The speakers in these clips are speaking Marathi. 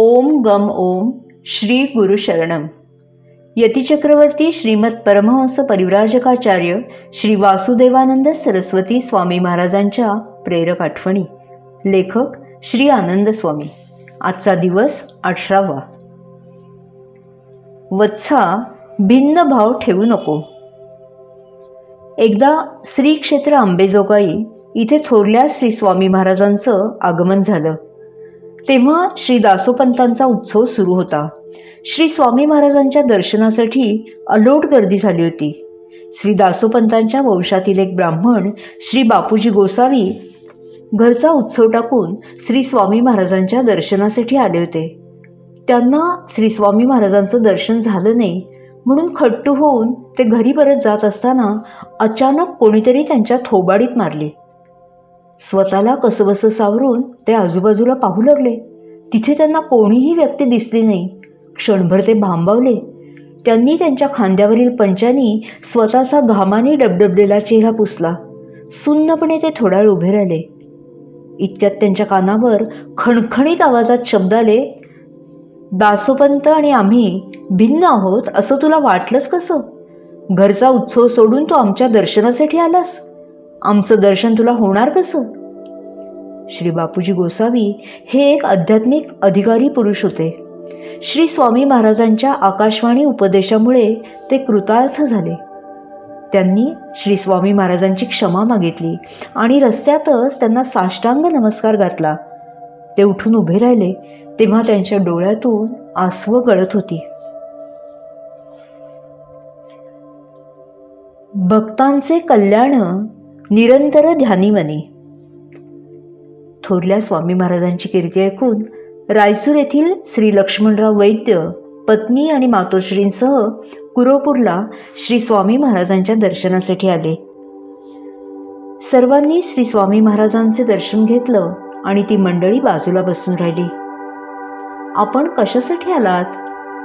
ओम गम ओम श्री गुरु शरणम यतिचक्रवर्ती श्रीमद परमहंस परिव्राजकाचार्य श्री वासुदेवानंद सरस्वती स्वामी महाराजांच्या प्रेरक आठवणी. लेखक श्री आनंद स्वामी. आजचा दिवस अठरावा. वत्सा भिन्न भाव ठेवू नको. एकदा श्री क्षेत्र आंबेजोगाई इथे थोरल्या श्री स्वामी महाराजांचं आगमन झालं. तेव्हा श्री दासोपंतांचा उत्सव सुरू होता. श्री स्वामी महाराजांच्या दर्शनासाठी अलोट गर्दी झाली होती. श्री दासोपंतांच्या वंशातील एक ब्राह्मण श्री बापूजी गोसावी घरचा उत्सव टाकून श्री स्वामी महाराजांच्या दर्शनासाठी आले होते. त्यांना श्री स्वामी महाराजांचं दर्शन झालं नाही म्हणून खट्टू होऊन ते घरी परत जात असताना अचानक कोणीतरी त्यांच्या थोबाडीत मारले. स्वतःला कसबस सावरून ते आजूबाजूला पाहू लागले. तिथे त्यांना कोणीही व्यक्ती दिसली नाही. क्षणभर ते भांबावले. त्यांनी त्यांच्या खांद्यावरील पंचानी स्वतःचा घामाने डबडबलेला चेहरा पुसला. सुन्नपणे ते थोडा वेळ उभे राहिले. इतक्यात त्यांच्या कानावर खणखणीत आवाजात शब्द आले दासोपंत आणि आम्ही भिन्न आहोत असं तुला वाटलंच कसं? घरचा उत्सव सोडून तू आमच्या दर्शनासाठी आलास. आमचं दर्शन तुला होणार कसं? श्री बापूजी गोसावी हे एक आध्यात्मिक अधिकारी पुरुष होते. श्री स्वामी महाराजांच्या आकाशवाणी उपदेशामुळे ते कृतार्थ झाले. त्यांनी श्री स्वामी महाराजांची क्षमा मागितली आणि रस्त्यातच त्यांना साष्टांग नमस्कार घातला. ते उठून उभे राहिले तेव्हा त्यांच्या डोळ्यातून आसव गळत होती. भक्तांचे कल्याण निरंतर ध्यानीमनी. थोरल्या स्वामी महाराजांची कीर्ती ऐकून रायसूर येथील श्री लक्ष्मणराव वैद्य पत्नी आणि मातोश्रींसह कुरोपूरला श्री स्वामी महाराजांच्या दर्शनासाठी आले. सर्वांनी श्री स्वामी महाराजांचे दर्शन घेतलं आणि ती मंडळी बाजूला बसून राहिली. आपण कशासाठी आलात?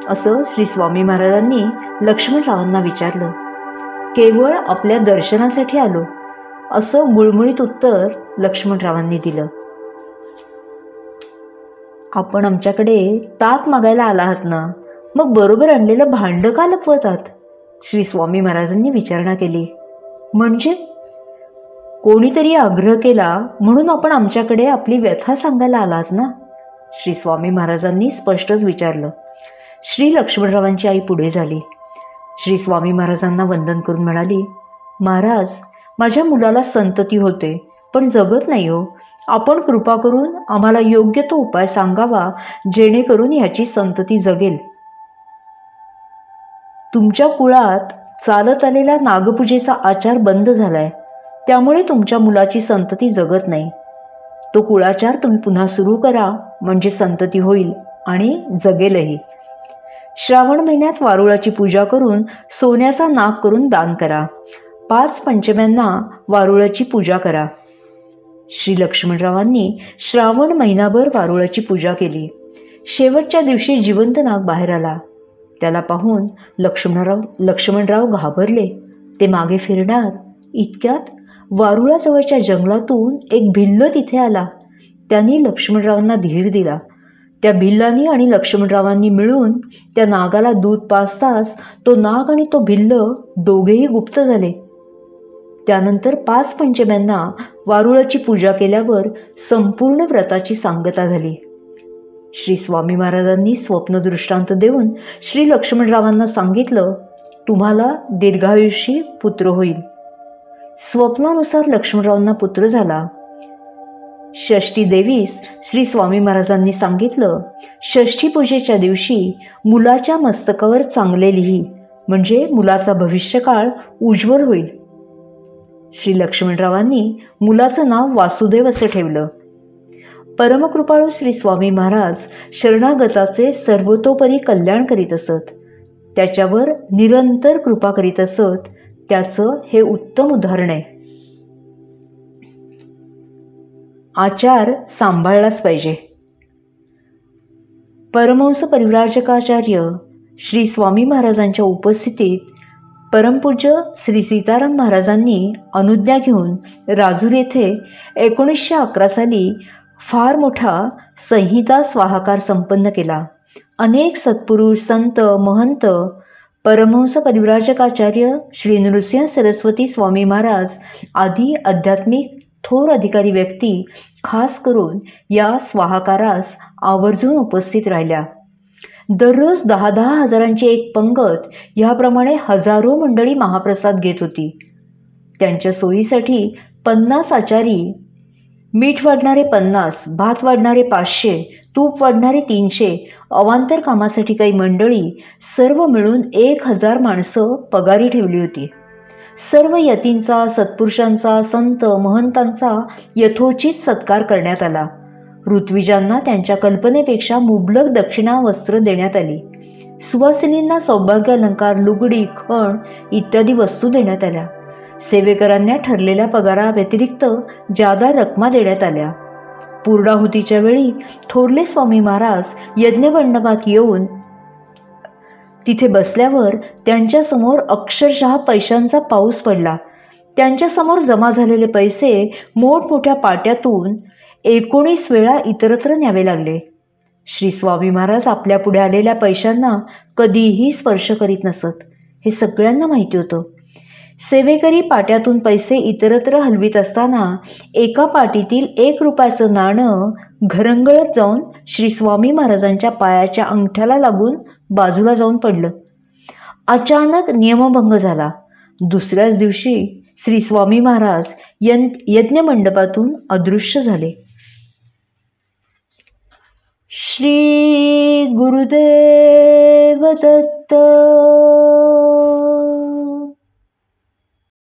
असं श्री स्वामी महाराजांनी लक्ष्मणरावांना विचारलं. केवळ आपल्या दर्शनासाठी आलो असं मुळमुळीत उत्तर लक्ष्मणरावांनी दिलं. आपण आमच्याकडे ताक मागायला आला आहात ना? मग बरोबर आणलेलं भांड का लपवतात? श्री स्वामी महाराजांनी विचारणा केली. म्हणजे? कोणीतरी आग्रह केला म्हणून आपण आमच्याकडे आपली व्यथा सांगायला आलात ना? श्री स्वामी महाराजांनी स्पष्टच विचारलं. श्री लक्ष्मणरावांची आई पुढे झाली. श्री स्वामी महाराजांना वंदन करून म्हणाली महाराज माझ्या मुलाला संतती होते पण जगत नाही हो. आपण कृपा करून आम्हाला योग्य तो उपाय सांगावा जेणेकरून याची संतती जगेल. तुमच्या कुळात चालत आलेला नागपूजेचा आचार बंद झालाय. त्यामुळे तुमच्या मुलाची संतती जगत नाही. तो कुळाचार तुम्ही पुन्हा सुरू करा म्हणजे संतती होईल आणि जगेलही. श्रावण महिन्यात वारुळाची पूजा करून सोन्याचा नाग करून दान करा. पाच पंचम्यांना वारुळाची पूजा करा. श्री लक्ष्मणरावांनी श्रावण महिनाभर वारुळाची पूजा केली. शेवटच्या दिवशी जिवंत नाग बाहेर आला. त्याला पाहून लक्ष्मणराव लक्ष्मणराव घाबरले. ते मागे फिरणार. इतक्यात वारुळाजवळच्या जंगलातून एक भिल्ल तिथे आला. त्यांनी लक्ष्मणरावांना धीर दिला. त्या भिल्लांनी आणि लक्ष्मणरावांनी मिळून त्या नागाला दूध पाजताच तो नाग आणि तो भिल्ल दोघेही गुप्त झाले. त्यानंतर पाच पंचम्यांना वारुळाची पूजा केल्यावर संपूर्ण व्रताची सांगता झाली. श्री स्वामी महाराजांनी स्वप्न दृष्टांत देऊन श्री लक्ष्मणरावांना सांगितलं तुम्हाला दीर्घायुषी पुत्र होईल. स्वप्नानुसार लक्ष्मणरावांना पुत्र झाला. षष्टी देवीस श्री स्वामी महाराजांनी सांगितलं षष्ठी पूजेच्या दिवशी मुलाच्या मस्तकावर चांगले लिही म्हणजे मुलाचा भविष्यकाळ उज्ज्वल होईल. श्री लक्ष्मणरावांनी मुलाचं नाव वासुदेव असं ठेवलं. परमकृपाळू श्री स्वामी महाराज शरणागताचे सर्वतोपरी कल्याण करीत असत. त्याच्यावर निरंतर कृपा करीत असत त्याचं हे उत्तम उदाहरण आहे. आचार सांभाळलाच पाहिजे. परमहंस परिव्राजकाचार्य श्री स्वामी महाराजांच्या उपस्थितीत परमपूज्य श्री सीताराम महाराजांनी अनुज्ञा घेऊन राजूर येथे एकोणीसशे अकरा साली फार मोठा संहिता स्वाहाकार संपन्न केला. अनेक सत्पुरुष संत महंत परमहंस परिव्राजकाचार्य श्री नृसिंह सरस्वती स्वामी महाराज आदी आध्यात्मिक थोर अधिकारी व्यक्ती खास करून या स्वाहाकारास आवर्जून उपस्थित राहिल्या. दररोज दहा दहा हजारांची एक पंगत ह्याप्रमाणे हजारो मंडळी महाप्रसाद घेत होती. त्यांच्या सोयीसाठी पन्नास आचारी मीठ वाढणारे पन्नास भात वाढणारे पाचशे तूप वाढणारे तीनशे अवांतर कामासाठी काही मंडळी सर्व मिळून एक हजार माणसं पगारी ठेवली होती. सर्व यतींचा सत्पुरुषांचा संत महंतांचा यथोचित सत्कार करण्यात आला. ऋत्विजांना त्यांच्या कल्पनेपेक्षा मुबलक दक्षिणा वस्त्र देण्यात आली. सुवासिनींना सौभाग्य अलंकार लुगडी खण इत्यादी वस्तू देण्यात आल्या. सेवेकरांना ठरलेल्या पगारा व्यतिरिक्त जादा रकमा देण्यात आल्या. पूर्णाहुतीच्या वेळी थोरले स्वामी महाराज यज्ञमंडपात येऊन तिथे बसल्यावर त्यांच्यासमोर अक्षरशः पैशांचा पाऊस पडला. त्यांच्यासमोर जमा झालेले पैसे मोठमोठ्या पाट्यातून एकोणीस वेळा इतरत्र न्यावे लागले. श्री स्वामी महाराज आपल्या पुढे आलेल्या पैशांना कधीही स्पर्श करीत नसत. हे सगळ्यांना माहिती होतं. सेवेकरी पाट्यातून पैसे इतरत्र हलवीत असताना एका पाटीतील एक रुपयाचं नाणं घरंगळत जाऊन श्री स्वामी महाराजांच्या पायाच्या अंगठ्याला लागून बाजूला जाऊन पडलं. अचानक नियमभंग झाला. दुसऱ्याच दिवशी श्री स्वामी महाराज यज्ञ मंडपातून अदृश्य झाले. श्री गुरुदेव दत्त।